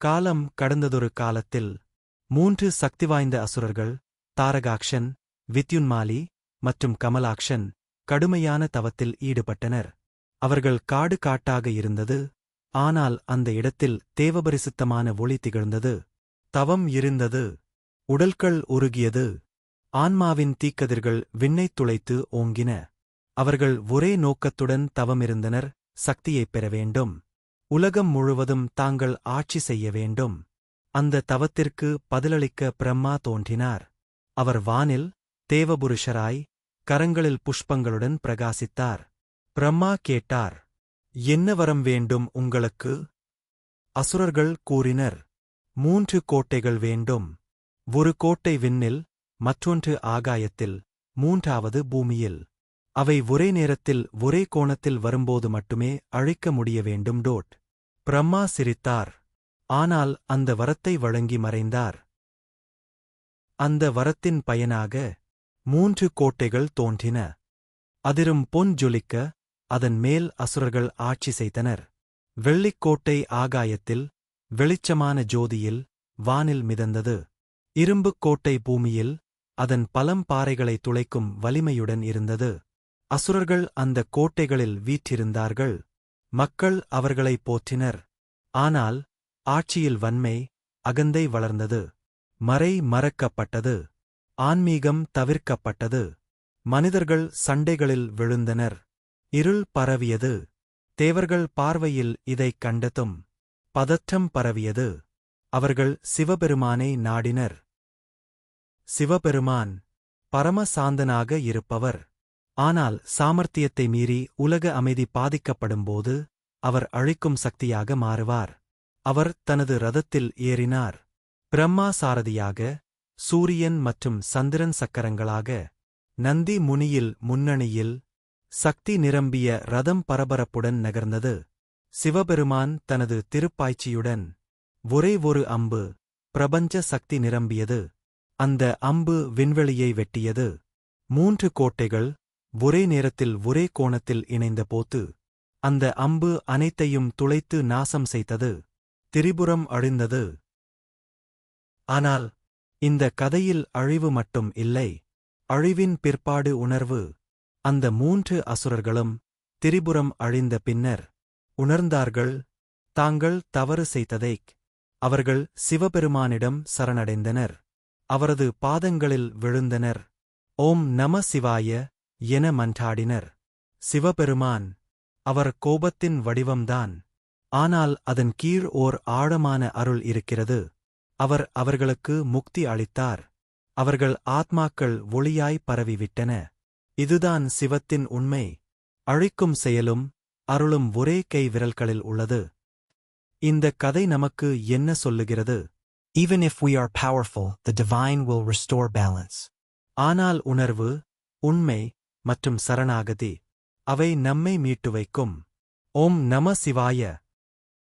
காலம் கடந்ததொரு காலத்தில் மூன்று சக்திவாய்ந்த அசுரர்கள் தாரகாக்ஷன் வித்யுன்மாலி மற்றும் கமலாக்ஷன் கடுமையான தவத்தில் ஈடுபட்டனர். அவர்கள் காடு காட்டாக இருந்தது ஆனால் அந்த இடத்தில் தேவபரிசுத்தமான ஒளி திகழ்ந்தது. தவம் இருந்தது உடல்கள் உருகியது ஆன்மாவின் தீக்கதிர்கள் விண்ணைத் துளைத்து ஓங்கின. அவர்கள் ஒரே நோக்கத்துடன் தவமிருந்தனர் சக்தியைப் பெற வேண்டும். உலகம் முழுவதும் தாங்கள் ஆட்சி செய்ய வேண்டும். அந்த தவத்திற்கு பதிலளிக்க பிரம்மா தோன்றினார். அவர் வானில் தேவபுருஷராய் கரங்களில் புஷ்பங்களுடன் பிரகாசித்தார். பிரம்மா கேட்டார் என்ன வரம் வேண்டும் உங்களுக்கு? அசுரர்கள் கூறினர் மூன்று கோட்டைகள் வேண்டும். ஒரு கோட்டை விண்ணில் மற்றொன்று ஆகாயத்தில் மூன்றாவது பூமியில். அவை ஒரே நேரத்தில் ஒரே கோணத்தில் வரும்போது மட்டுமே அழிக்க முடிய வேண்டும் டோட். பிரம்மா சிரித்தார். ஆனால் அந்த வரத்தை வழங்கி மறைந்தார். அந்த வரத்தின் பயனாக மூன்று கோட்டைகள் தோன்றின. அதிரும் பொன் ஜொலிக்க அதன் மேல் அசுரர்கள் ஆட்சி செய்தனர். வெள்ளிக்கோட்டை ஆகாயத்தில் வெளிச்சமான ஜோதியில் வானில் மிதந்தது. இரும்புக் கோட்டை பூமியில் அதன் பலம் பாறைகளை துளைக்கும் வலிமையுடன் இருந்தது. அசுரர்கள் அந்த கோட்டைகளில் வீற்றிருந்தார்கள். மக்கள் அவர்களை போற்றினர். ஆனால் ஆட்சியில் வன்மை அகந்தை வளர்ந்தது. மறை மறக்கப்பட்டது. ஆன்மீகம் தவிர்க்கப்பட்டது. மனிதர்கள் சண்டைகளில் விழுந்தனர். இருள் பரவியது. தேவர்கள் பார்வையில் இதைக் கண்டதும் பதற்றம் பரவியது. அவர்கள் சிவபெருமானை நாடினர். சிவபெருமான் பரமசாந்தனாக இருப்பவர். ஆனால் சாமர்த்தியத்தை மீறி உலக அமைதி பாதிக்கப்படும்போது அவர் அழிக்கும் சக்தியாக மாறுவார். அவர் தனது ரதத்தில் ஏறினார். பிரம்மா சாரதியாக சூரியன் மற்றும் சந்திரன் சக்கரங்களாக நந்தி முனியில் முன்னணியில் சக்தி நிரம்பிய ரதம் பரபரப்புடன் நகர்ந்தது. சிவபெருமான் தனது திருப்பாய்ச்சியுடன் ஒரே ஒரு அம்பு பிரபஞ்ச சக்தி நிரம்பியது. அந்த அம்பு விண்வெளியை வெட்டியது. மூன்று கோட்டைகள் ஒரே நேரத்தில் ஒரே கோணத்தில் இணைந்த போத்து அந்த அம்பு அனைத்தையும் துளைத்து நாசம் செய்தது திரிபுரம் அழிந்தது. ஆனால் இந்த கதையில் அழிவு மட்டும் இல்லை அழிவின் பிற்பாடு உணர்வு அந்த மூன்று அசுரர்களும் திரிபுரம் அழிந்த பின்னர் உணர்ந்தார்கள் தாங்கள் தவறு செய்ததைக் அவர்கள் சிவபெருமானிடம் சரணடைந்தனர் அவரது பாதங்களில் விழுந்தனர். ஓம் நம சிவாய என மன்றாடினர். சிவபெருமான் அவர் கோபத்தின் வடிவம்தான். ஆனால் அதன் கீழ் ஓர் ஆழமான அருள் இருக்கிறது. அவர் அவர்களுக்கு முக்தி அளித்தார். அவர்கள் ஆத்மாக்கள் ஒளியாய் பரவிவிட்டன. இதுதான் சிவத்தின் உண்மை. அழிக்கும் செயலும் அருளும் ஒரே கை விரல்களில் உள்ளது. இந்த கதை நமக்கு என்ன சொல்லுகிறது? Even if we are powerful, the divine will restore balance. ஆனால் உணர்வு உண்மை மற்றும் சரணாகதி. அவை நம்மை மீட்டு வைக்கும். ஓம் நம சிவாய.